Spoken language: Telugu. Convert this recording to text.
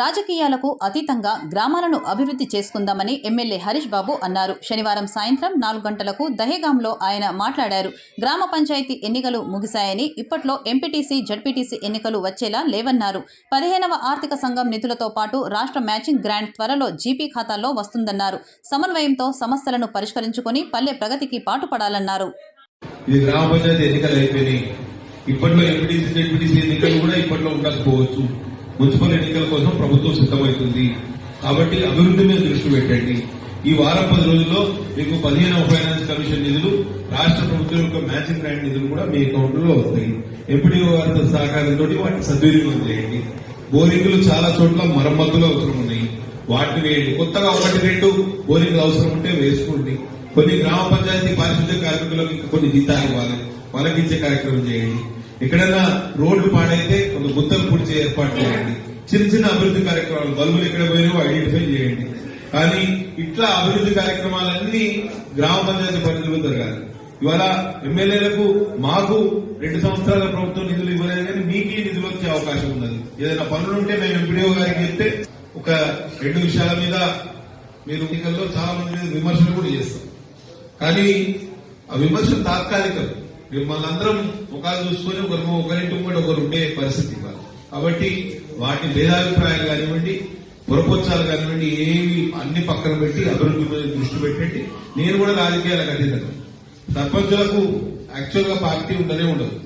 రాజకీయాలకు అతీతంగా గ్రామాలను అభివృద్ధి చేసుకుందామని ఎమ్మెల్యే హరీష్ బాబు అన్నారు. శనివారం సాయంత్రం నాలుగు గంటలకు దహేగాంలో ఆయన మాట్లాడారు. గ్రామ పంచాయతీ ఎన్నికలు ముగిశాయని ఇప్పట్లో ఎంపీటీసీ జడ్పీటీసీ ఎన్నికలు వచ్చేలా లేవన్నారు. పదిహేనవ ఆర్థిక సంఘం నిధులతో పాటు రాష్ట్ర మ్యాచింగ్ గ్రాంట్ త్వరలో జీపీ ఖాతాల్లో వస్తుందన్నారు. సమన్వయంతో సమస్యలను పరిష్కరించుకొని పల్లె ప్రగతికి పాటుపడాలన్నారు. ఇది గ్రామ పంచాయతీ ఎన్నికలు అయిపోయినాయి. ఇప్పట్లో ఎంపీటీసీ జడ్పీటీసీ ఎన్నికలు కూడా ఇప్పట్లో ఉండకపోవచ్చు. మున్సిపల్ ఎన్నికల కోసం ప్రభుత్వం సిద్ధమవుతుంది. కాబట్టి అభివృద్ధి మీద దృష్టి పెట్టండి. ఈ వారం పది రోజుల్లో మీకు పదిహేనవ ఫైనాన్స్ కమిషన్ నిధులు రాష్ట్ర ప్రభుత్వం యొక్క మ్యాచింగ్ గ్రాంట్ నిధులు కూడా మీ అకౌంట్లో వస్తాయి. ఎంపీడీఓ గారితో సహకారంతో వాటిని సద్వినియోగం చేయండి. బోరింగ్లు చాలా చోట్ల మరమ్మతులు అవసరం ఉన్నాయి. వాటిని వేయండి. కొత్తగా ఒకటి రెండు బోరింగ్లు అవసరం ఉంటే వేసుకోండి. కొన్ని గ్రామ పంచాయతీ పారిశుద్ధ్య కార్మికులకు ఇంకా కొన్ని జీతాలు ఇవ్వాలి. వాళ్ళకి ఇచ్చే కార్యక్రమం చేయండి. ఎక్కడైనా రోడ్లు పాడైతే ఒక గుంతలు పూడ్చే ఏర్పాటు చేయండి. చిన్న చిన్న అభివృద్ధి కార్యక్రమాలు బల్బులు ఎక్కడ పోయినా ఐడెంటిఫై చేయండి. కానీ ఇట్లా అభివృద్ధి కార్యక్రమాలన్నీ గ్రామ పంచాయతీ పరిధిలో జరగాలి. ఇవాళ ఎమ్మెల్యేలకు మాకు రెండు సంవత్సరాల ప్రభుత్వం నిధులు ఇవ్వలేదు కానీ మీకు నిధులు వచ్చే అవకాశం ఉన్నది. ఏదైనా పనులు ఉంటే మేము ఎంపీడీఓ గారికి చెప్తే ఒక రెండు విషయాల మీద మీరు ఎన్నికల్లో చాలా మంది విమర్శలు కూడా చేస్తాం కానీ ఆ విమర్శలు తాత్కాలికం. మిమ్మల్ని అందరం ముఖాలు చూసుకొని ఒకరు ఒకరింటి కూడా ఒకరు ఉండే పరిస్థితి ఇవ్వాలి. కాబట్టి వాటి భేదాభిప్రాయాలు కానివ్వండి పురపొచ్చాలు కానివ్వండి ఏవి అన్ని పక్కన పెట్టి అభివృద్ధి మీద దృష్టి పెట్టండి. నేను కూడా రాజకీయాలకు అతీతం సర్పంచులకు యాక్చువల్గా పార్టీ ఉండనే ఉండదు.